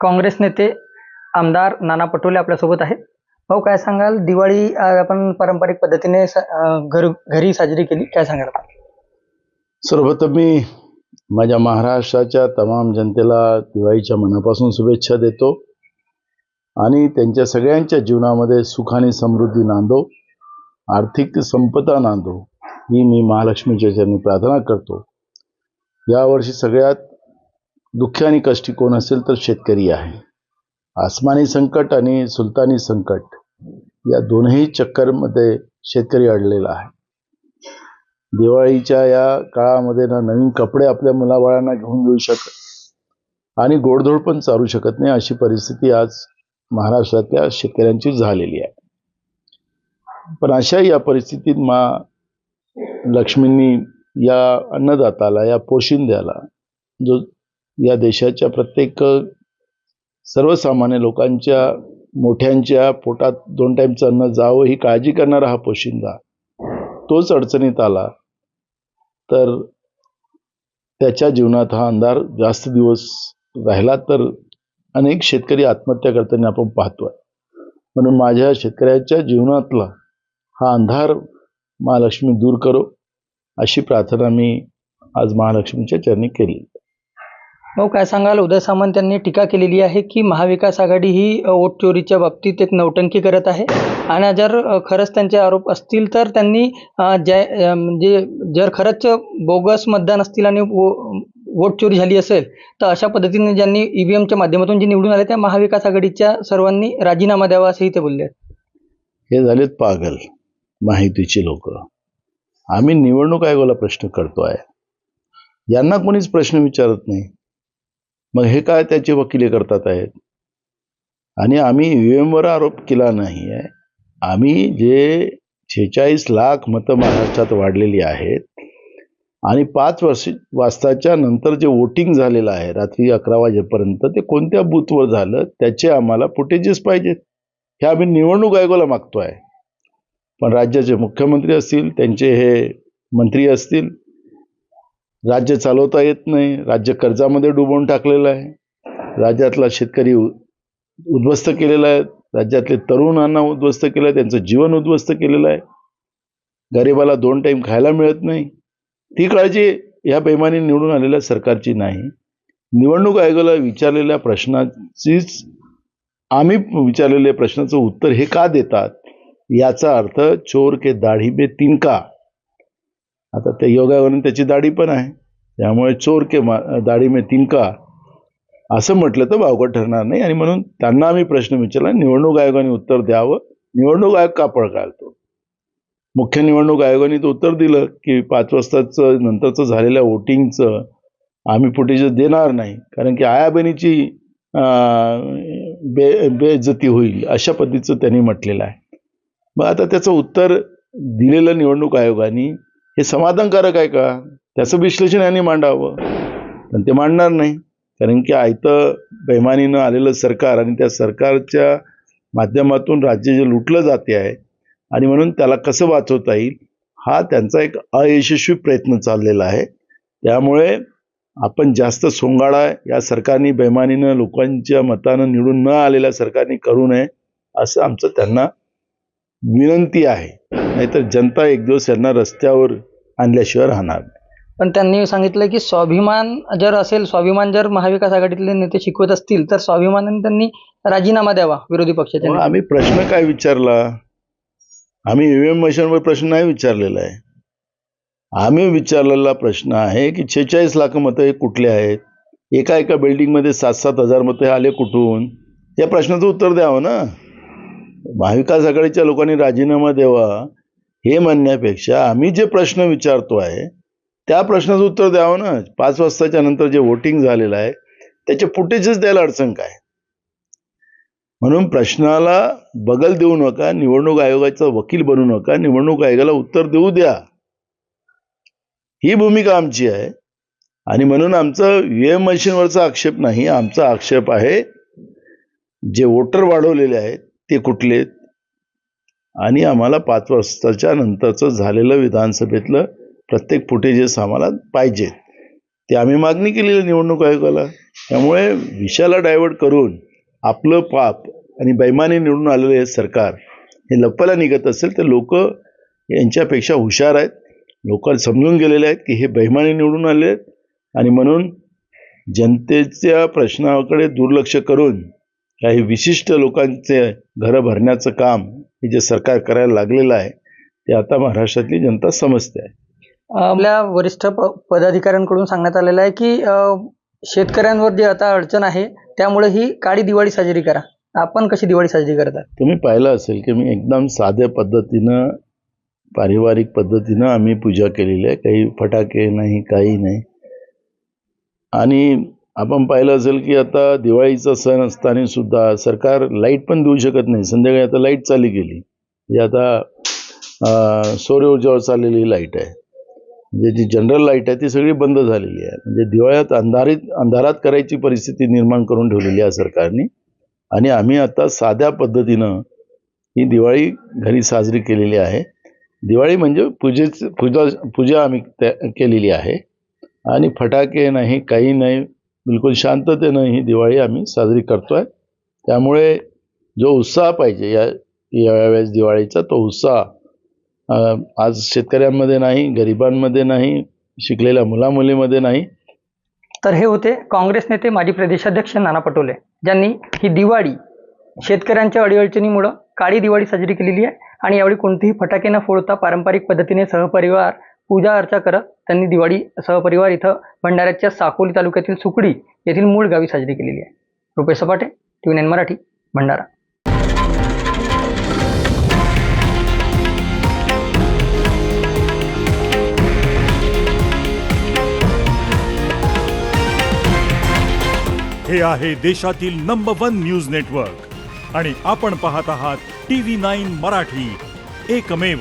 काँग्रेस नेते आमदार नाना पटोले आपल्यासोबत आहेत. भाऊ काय सांगाल? दिवाळी आपण पारंपरिक पद्धतीने घर घरी साजरी केली. काय सांगाल सर्वप्रथम मी माझ्या महाराष्ट्राच्या तमाम जनतेला दिवाळीच्या मनापासून शुभेच्छा देतो आणि त्यांच्या सगळ्यांच्या जीवनामध्ये सुख आणि समृद्धी नांदो आर्थिक संपदा नांदो ही मी महालक्ष्मीच्या चरणी प्रार्थना करतो. यावर्षी सगळ्यात दुःखी आणि कष्टी कोण असेल तर शेतकरी आहे. आसमानी संकट आणि सुलतानी संकट या दोनही चक्करमध्ये शेतकरी अडलेला आहे. दिवाळीच्या या काळामध्ये ना नवीन कपडे आपल्या मुलाबाळांना घेऊन देऊ शकत आणि गोडधोड पण चालू शकत नाही अशी परिस्थिती आज महाराष्ट्रातल्या शेतकऱ्यांची झालेली आहे. पण अशा या परिस्थितीत मा लक्ष्मींनी या अन्नदाताला या पोशिंद्याला जो या देशाच्या प्रत्येक सर्वसामान्य लोकांच्या मोठ्यांच्या पोटात दोन टाईमचं अन्न जावं ही काळजी करणारा हा पोशिंदा. तोच अडचणीत आला तर त्याच्या जीवनात हा अंधार जास्त दिवस राहिला तर अनेक शेतकरी आत्महत्या करताना आपण पाहतोय. म्हणून माझ्या शेतकऱ्याच्या जीवनातला हा अंधार महालक्ष्मी दूर करो अशी प्रार्थना मी आज महालक्ष्मीच्या चरणी केली. भाऊ काय सांगाल? उदय सामंत यांनी टीका केलेली आहे की महाविकास आघाडी ही वोट चोरीच्या बाबतीत एक नौटंकी करत आहे. आणि जर खरंच त्यांचे आरोप असतील तर त्यांनी ज्या म्हणजे जर खरंच बोगस मतदान असतील आणि वो- वोट चोरी झाली असेल तर अशा पद्धतीने ज्यांनी ईव्हीएमच्या माध्यमातून जे निवडून आले त्या महाविकास आघाडीच्या सर्वांनी राजीनामा द्यावा असंही ते बोलले. हे झालेत पागल माहितीची लोक. आम्ही निवडणूक आयोगाला प्रश्न करतोय. यांना कोणीच प्रश्न विचारत नाही. मग हे काय त्याचे वकिले करतात आहेत? आणि आम्ही EVM वर आरोप केला नाही आहे. आम्ही जे शेहेचाळीस लाख मतं महाराष्ट्रात वाढलेली आहेत आणि पाच वर्ष वाजताच्या नंतर जे वोटिंग झालेलं आहे रात्री अकरा वाजेपर्यंत ते कोणत्या बूथवर झालं त्याचे आम्हाला फुटेजेस पाहिजेत. हे आम्ही निवडणूक आयोगाला मागतो आहे पण राज्याचे मुख्यमंत्री असतील त्यांचे हे मंत्री असतील राज्य चालवता येत नाही राज्य कर्जामध्ये डुबवून टाकलेलं आहे. राज्यातला शेतकरी उद्ध्वस्त केलेला आहे. राज्यातले तरुणांना उद्ध्वस्त केलं आहे त्यांचं जीवन उद्ध्वस्त केलेलं आहे. गरिबाला दोन टाईम खायला मिळत नाही. ती काळजी या बेमानी निवडून आलेल्या सरकारची नाही. निवडणूक आयोगाला विचारलेल्या प्रश्नाचीच आम्ही विचारलेल्या प्रश्नाचं उत्तर हे का देतात? याचा अर्थ चोर के दाढी बे तिनका आता त्या योगावरून त्याची दाढी पण आहे. त्यामुळे चोर के मा दाढी मे तिनका असं म्हटलं तर अवघड ठरणार नाही. आणि म्हणून त्यांना आम्ही प्रश्न विचारला निवडणूक आयोगाने उत्तर द्यावं. निवडणूक आयोग का पळकाळतो मुख्य निवडणूक आयोगाने तर उत्तर दिलं की पाच वाजताचं नंतरचं झालेल्या वोटिंगचं आम्ही फुटेज देणार नाही. कारण की आयाबहिणीची बे बेइज्जती होईल अशा पद्धतीचं त्यांनी म्हटलेलं आहे. मग आता त्याचं उत्तर दिलेलं निवडणूक आयोगाने हे समाधानकारक आहे का? त्याचं विश्लेषण यांनी मांडावं. पण ते मांडणार नाही. कारण की आयतं बैमानीनं आलेलं सरकार आणि त्या सरकारच्या माध्यमातून राज्य जे लुटलं जाते आहे आणि म्हणून त्याला कसं वाचवता येईल हा त्यांचा एक अयशस्वी प्रयत्न चाललेला आहे. त्यामुळे आपण जास्त सोंगाडा या सरकारने बैमानीनं लोकांच्या मतानं निवडून न आलेल्या सरकारने करू नये असं आमचं त्यांना विनंती आहे. नाहीतर जनता एक दिवस यांना रस्त्यावर आणल्याशिवाय राहणार नाही. पण त्यांनी सांगितलं की स्वाभिमान जर असेल स्वाभिमान जर महाविकास आघाडीतले नेते शिकवत असतील तर स्वाभिमानाने त्यांनी राजीनामा द्यावा विरोधी पक्षाच्या. आम्ही प्रश्न काय विचारला? आम्ही ईव्हीएम मशीनवर प्रश्न नाही विचारलेला आहे. आम्ही विचारलेला प्रश्न आहे की छेचाळीस लाख मतं हे कुठले आहेत? एका एका बिल्डिंगमध्ये सात सात हजार मतं आले कुठून? या प्रश्नाचं उत्तर द्यावं ना? महाविकास आघाडीच्या लोकांनी राजीनामा द्यावा. हे म्हणण्यापेक्षा आम्ही जे प्रश्न विचारतो आहे त्या प्रश्नाचं उत्तर द्यावं ना? पाच वाजताच्या नंतर जे वोटिंग झालेलं आहे त्याचे फुटेजच द्यायला अडचण काय? म्हणून प्रश्नाला बगल देऊ नका निवडणूक आयोगाचा वकील बनू नका निवडणूक आयोगाला उत्तर देऊ द्या. ही भूमिका आमची आहे. आणि म्हणून आमचं व्हीएम मशीनवरचा आक्षेप नाही आमचा आक्षेप आहे जे वोटर वाढवलेले आहेत ते कुठले? आणि आम्हाला पाच वाजताच्या नंतरचं झालेलं विधानसभेतलं प्रत्येक फुटेजेस आम्हाला पाहिजेत ते आम्ही मागणी केलेली निवडणूक आयोगाला. त्यामुळे विषयाला डायव्हर्ट करून आपलं पाप आणि बैमानी निवडून आलेलं हे सरकार हे लप्पाला निघत असेल तर लोक यांच्यापेक्षा हुशार आहेत. लोक समजून गेलेले आहेत की हे बैमाने निवडून आले आहेत. आणि म्हणून जनतेच्या प्रश्नाकडे दुर्लक्ष करून काही विशिष्ट लोकांचे घरं भरण्याचं काम हे जे सरकार करायला लागलेलं आहे ते आता महाराष्ट्रातली जनता समजते आहे. आपल्या वरिष्ठ प पदाधिकाऱ्यांकडून सांगण्यात आलेलं आहे की शेतकऱ्यांवर जी आता अडचण आहे त्यामुळे ही काळी दिवाळी साजरी करा. आपण कशी दिवाळी साजरी करतात? तुम्ही पाहिलं असेल की मी एकदम साध्या पद्धतीनं पारिवारिक पद्धतीनं आम्ही पूजा केलेली आहे. काही फटाके नाही काही नाही. आणि आपण पाहिलं असेल की आता दिवाळीचा सण असताना सुद्धा सरकार लाइट पण देऊ शकत नाही. संध्याकाळी आता लाइट चालू केली ही आता अं, सौर ऊर्जेवर चाललेली लाइट आहे म्हणजे जी जनरल लाइट आहे ती सगळी बंद झालेली आहे. म्हणजे दिवाळ्यात अंधारीत अंधारात करायची परिस्थिती निर्माण करून ठेवलेली आहे सरकारने. आणि आम्ही आता साध्या पद्धतीनं ही दिवाळी घरी साजरी केलेली आहे. दिवाळी म्हणजे पूजेच पूजा पूजा आम्ही त्या केलेली आहे. आणि फटाके नाही काही नाही बिलकुल शांततेनं ही दिवाळी आम्ही साजरी करतो आहे त्यामुळे जो उत्साह पाहिजे या यावेळेस दिवाळीचा तो उत्साह. आज शेतकऱ्यांमध्ये नाही गरिबांमध्ये नाही शिकलेल्या मुलामुलीमध्ये नाही. तर हे होते काँग्रेस नेते माजी प्रदेशाध्यक्ष नाना पटोले ज्यांनी ही दिवाळी शेतकऱ्यांच्या अडीअडचणीमुळं काळी दिवाळी साजरी केलेली आहे आणि यावेळी कोणतेही फटाके न फोडता पारंपरिक पद्धतीने सहपरिवार पूजा अर्चा करत त्यांनी दिवाळी सहपरिवार इथं भंडाऱ्याच्या साकोली तालुक्यातील सुकडी येथील मूळ गावी साजरी केलेली आहे. रुपेश सपाटे टी व्ही मराठी भंडारा. हे आहे देशातील नंबर वन न्यूज नेटवर्क आणि आपण पाहत आहात टी व्ही नाईन मराठी. एकमेव